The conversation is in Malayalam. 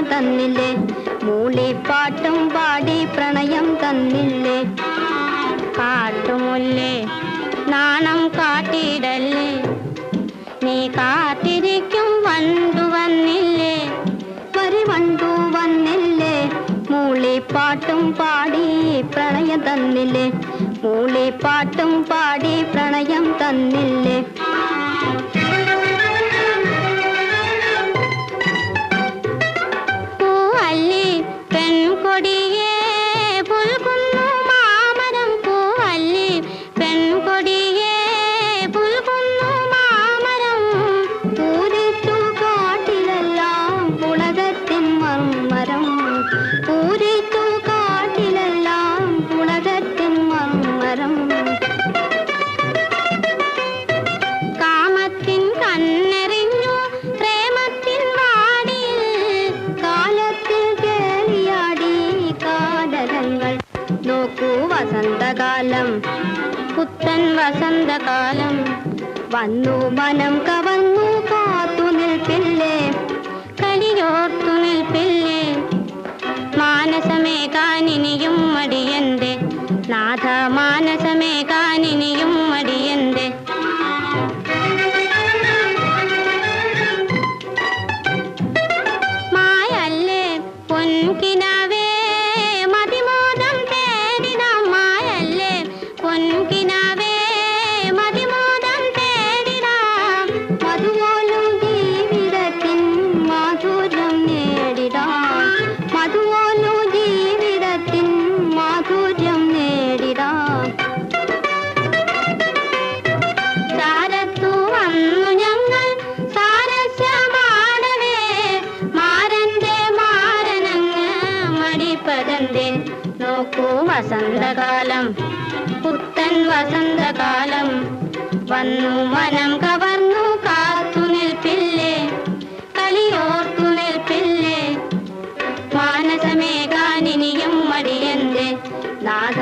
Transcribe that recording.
പ്രണയം തന്നില്ലേ? മൂളിപ്പാട്ടും പാടി പ്രണയം തന്നില്ലേ? കാട്ടുമുല്ലേ നാണം കാട്ടിടല്ലേ നീ കാത്തിരിക്കും വണ്ടു വന്നില്ലേ? വരി വണ്ടു വന്നില്ലേ? മൂളിപ്പാട്ടും പാടി പ്രണയം തന്നില്ലേ? മൂളിപ്പാട്ടും പാടി പ്രണയം തന്നില്ലേ? ನೋಡಿ കാലരങ്ങൾ നോക്കൂ വസന്തകാലം പുത്തൻ വസന്തകാലം വന്നു മനം കവർന്നു കാത്തു നിൽപ്പില്ലേ കളിയോർത്തു നിൽപ്പില്ലേ മാനസമേ കാനിനിയും മടിയന്റെ നാഥ മാനസമേ കാനിനിയും മടിയന്റെ മായല്ലേ പൊൻകിനാവേ പൊൻകിനാവേ മതിമോദം തേടിടാം. മധുപോലും ജീവിതത്തിൻ മാധുര്യം നേടിടാം. മധുപോലും ജീവിതത്തിൻ മാധുര്യം നേടിടാം. ചാരത്തു വന്നു ഞങ്ങൾ സാരസ്യമാടവേ മാരന്റെ മാരനങ്ങ് മടിപ്പതന്റെ നോക്കൂ വസന്തകാലം. പുത്തൻ വസന്തകാലം വന്നു വനം കവർന്നു കാത്തു നിൽപ്പില്ലേ കളിയോർത്തു നിൽപ്പില്ലേ മാനസമേകാനിനിയും മടിയന്റെ നാഥ